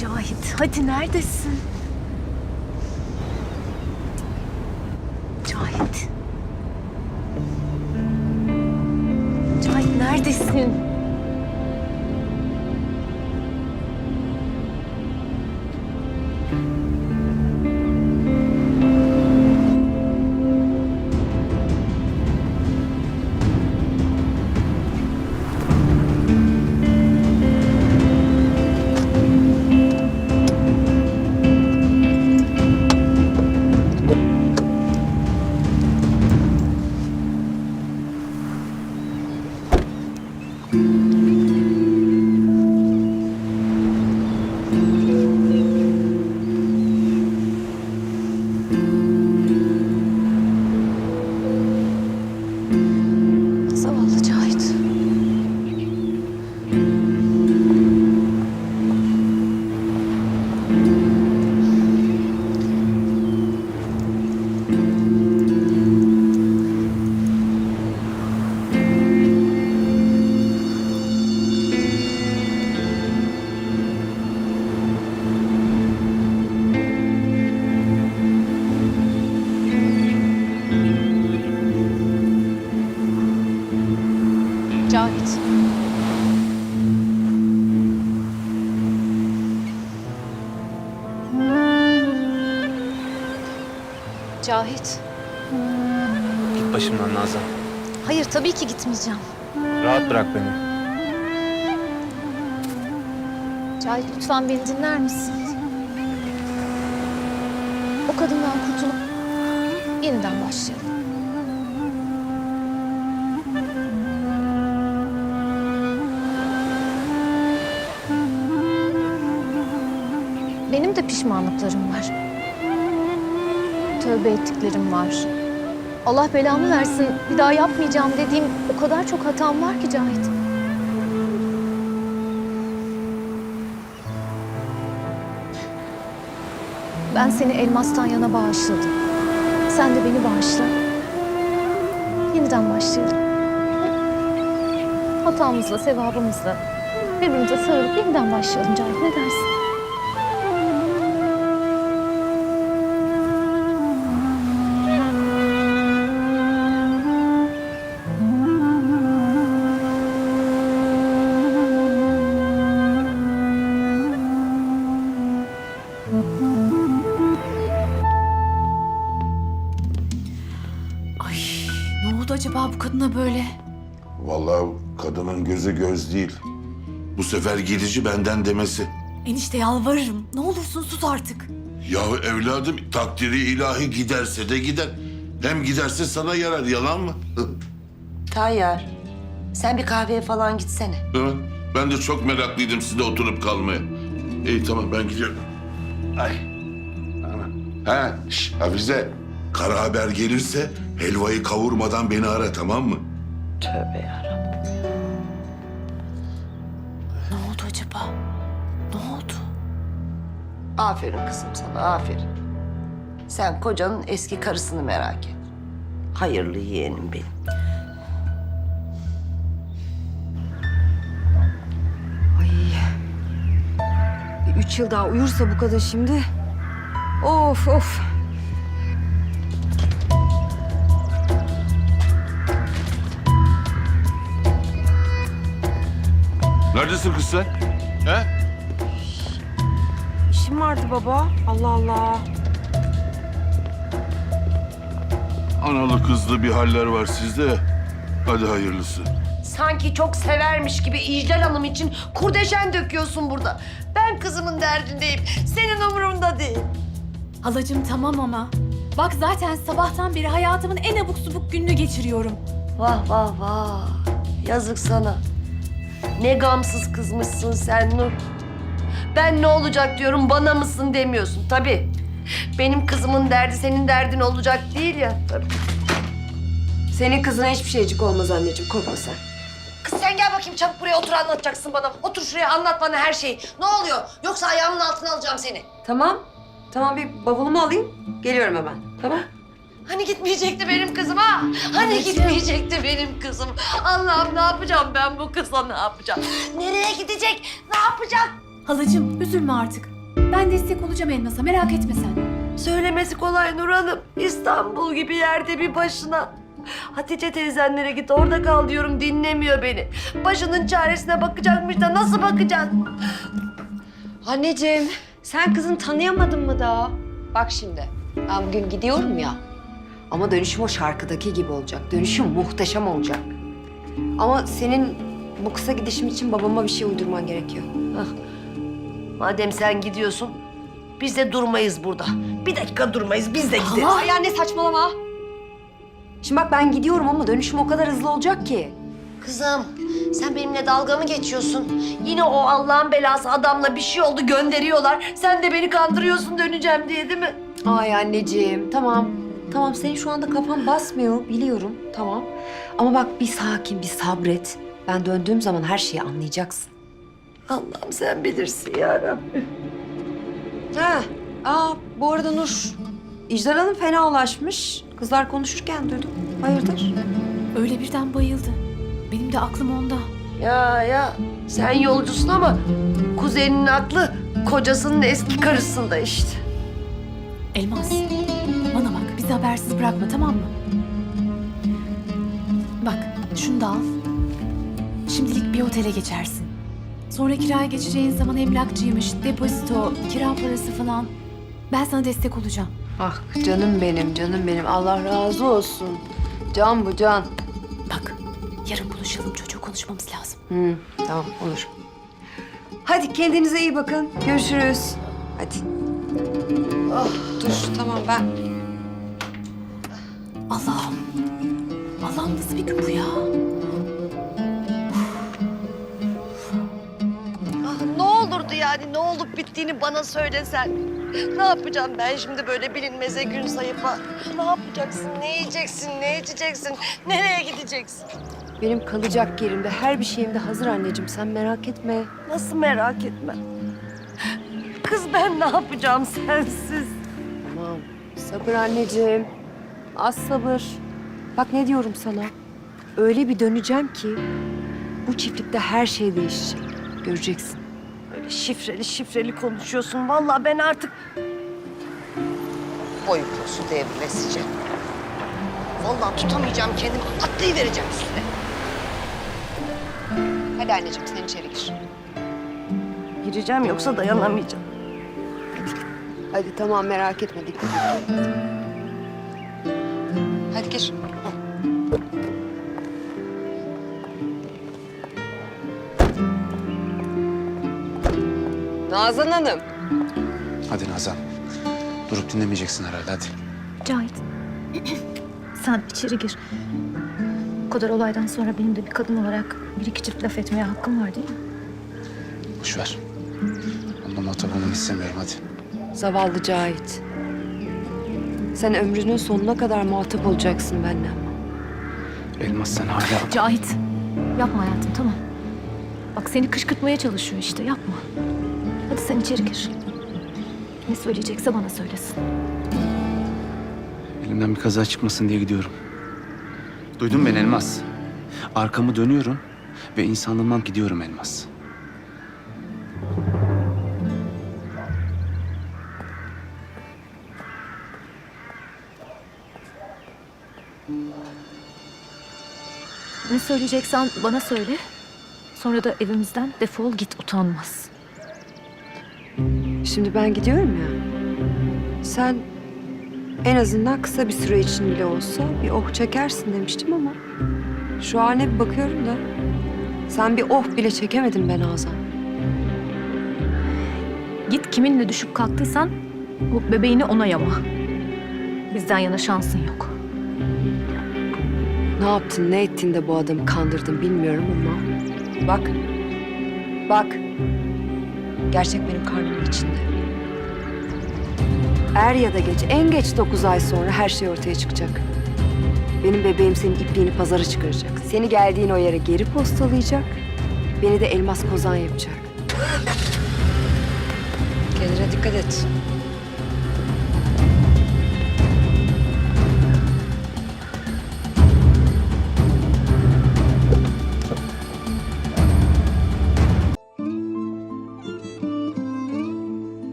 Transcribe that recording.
Cahit hadi neredesin? Cahit. Cahit neredesin? Zavallı Cahit. Git başımdan Nazan. Hayır tabii ki gitmeyeceğim. Rahat bırak beni. Cahit lütfen beni dinler misin? O kadından kurtulup yeniden başlayalım. Benim de pişmanlıklarım var. Tövbe ettiklerim var. Allah belamı versin bir daha yapmayacağım dediğim o kadar çok hatam var ki Cahit. Ben seni elmastan yana bağışladım. Sen de beni bağışla. Yeniden başlayalım. Hatamızla, sevabımızla birbirimize sarılıp yeniden başlayalım Cahit. Ne dersin? Acaba bu kadına böyle? Vallahi kadının gözü göz değil. Bu sefer gidici benden demesi. Enişte yalvarırım. Ne olursun sus artık. Ya evladım takdiri ilahi giderse de gider. Hem giderse sana yarar yalan mı? Tayyar, sen bir kahveye falan gitsene. Hı? ben de çok meraklıydım sizde oturup kalmaya. İyi tamam ben gidiyorum. Ay. Ana. Ha, şş, Hafize. Kara haber gelirse helvayı kavurmadan beni ara tamam mı? Tövbe yarabbim. Ne oldu acaba? Ne oldu? Aferin kızım sana, aferin. Sen kocanın eski karısını merak et. Hayırlı yeğenim benim. Üç yıl daha uyursa bu kadın şimdi. Of of. Neredesin kız sen? He? İşim vardı baba. Allah Allah. Analı kızlı bir haller var sizde. Hadi hayırlısı. Sanki çok severmiş gibi İclal Hanım için kurdeşen döküyorsun burada. Ben kızımın derdindeyim. Senin umurunda değil. Halacığım tamam ama. Bak zaten sabahtan beri hayatımın en abuk subuk gününü geçiriyorum. Vah vah vah. Yazık sana. Ne gamsız kızmışsın sen Nur. Ben ne olacak diyorum bana mısın demiyorsun tabii. Benim kızımın derdi senin derdin olacak değil ya. Tabii. Senin kızına hiçbir şeycik olmaz anneciğim. Korkma sen. Kız sen gel bakayım çabuk buraya otur anlatacaksın bana. Otur şuraya anlat bana her şeyi. Ne oluyor? Yoksa ayağımın altına alacağım seni. Tamam. Tamam bir bavulumu alayım. Geliyorum hemen. Tamam. Hani gitmeyecekti benim kızım ha? Hani gitmeyecekti benim kızım? Allah'ım ne yapacağım ben bu kıza ne yapacağım? Nereye gidecek? Ne yapacak? Halacığım üzülme artık. Ben destek olacağım Elmas'a merak etme sen. Söylemesi kolay Nur Hanım. İstanbul gibi yerde bir başına. Hatice teyzenlere git orada kal diyorum dinlemiyor beni. Başının çaresine bakacakmış da nasıl bakacak? Anneciğim sen kızını tanıyamadın mı daha? Bak şimdi ben bugün gidiyorum ya. Ama dönüşüm o şarkıdaki gibi olacak. Dönüşüm muhteşem olacak. Ama senin bu kısa gidişim için babama bir şey uydurman gerekiyor. Madem sen gidiyorsun biz de durmayız burada. Bir dakika durmayız biz de gideriz. Ay anne saçmalama. Şimdi bak ben gidiyorum ama dönüşüm o kadar hızlı olacak ki. Kızım sen benimle dalga mı geçiyorsun? Yine o Allah'ın belası adamla bir şey oldu gönderiyorlar. Sen de beni kandırıyorsun döneceğim diye değil mi? Ay anneciğim tamam. Tamam senin şu anda kafan basmıyor biliyorum tamam. Ama bak bir sakin bir sabret. Ben döndüğüm zaman her şeyi anlayacaksın. Allah'ım sen bilirsin ya Rabbi. Ha, aa bu arada Nur, İcdar Hanım fenalaşmış. Kızlar konuşurken duydum. Hayırdır? Öyle birden bayıldı. Benim de aklım onda. Ya ya sen yolcusun ama kuzeninin aklı kocasının eski karısında işte. Elmas bizi habersiz bırakma tamam mı? Bak şunu da al. Şimdilik bir otele geçersin. Sonra kiraya geçeceğin zaman emlakçıymış, depozito, kira parası falan. Ben sana destek olacağım. Ah canım benim, canım benim. Allah razı olsun. Can bu can. Bak yarın buluşalım çocuğu konuşmamız lazım. Hı, tamam olur. Hadi kendinize iyi bakın. Görüşürüz. Hadi. Oh, dur tamam ben. Allah'ım. Allah'ım nasıl bir gün bu ya? Ah, ne olurdu yani ne olup bittiğini bana söylesen. Ne yapacağım ben şimdi böyle bilinmeze gün sayıp ha? Ne yapacaksın, ne yiyeceksin, ne içeceksin, nereye gideceksin? Benim kalacak yerimde, her bir şeyim de hazır anneciğim. Sen merak etme. Nasıl merak etme. Kız ben ne yapacağım sensiz? Tamam. Sabır anneciğim. Az sabır. Bak ne diyorum sana. Öyle bir döneceğim ki bu çiftlikte her şey değişecek. Göreceksin. Böyle şifreli şifreli konuşuyorsun. Vallahi ben artık... Boy posu devrilesice. Vallahi tutamayacağım kendimi. Atlayıvereceğim üstüne. Hadi anneciğim sen içeri gir. Gireceğim yoksa dayanamayacağım. Hadi tamam merak etme dikkat et. Gir. Nazan Hanım. Hadi Nazan. Durup dinlemeyeceksin herhalde hadi. Cahit. Sen içeri gir. Bu kadar olaydan sonra benim de bir kadın olarak bir iki çift laf etmeye hakkım var değil mi? Boş ver. Onunla muhatap olmanı istemiyorum hadi. Zavallı Cahit. Sen ömrünün sonuna kadar muhatap olacaksın benimle. Elmas sen hala... Cahit. Yapma hayatım tamam. Bak seni kışkırtmaya çalışıyor işte yapma. Hadi sen içeri gir. Ne söyleyecekse bana söylesin. Elimden bir kaza çıkmasın diye gidiyorum. Duydun beni Elmas. Arkamı dönüyorum ve insanlığımdan gidiyorum Elmas. Ne söyleyeceksen bana söyle. Sonra da evimizden defol git utanmaz. Şimdi ben gidiyorum ya. Sen en azından kısa bir süre için bile olsa bir oh çekersin demiştim ama şu haline bir bakıyorum da sen bir oh bile çekemedin ben Azam. Git kiminle düşüp kalktıysan bu bebeğini ona yama. Bizden yana şansın yok. Ne yaptın, ne ettin de bu adamı kandırdın bilmiyorum ama bak, bak. Gerçek benim karnımın içinde. Er ya da geç, en geç dokuz ay sonra her şey ortaya çıkacak. Benim bebeğim senin ipliğini pazara çıkaracak. Seni geldiğin o yere geri postalayacak. Beni de elmas kozan yapacak. Kendine dikkat et.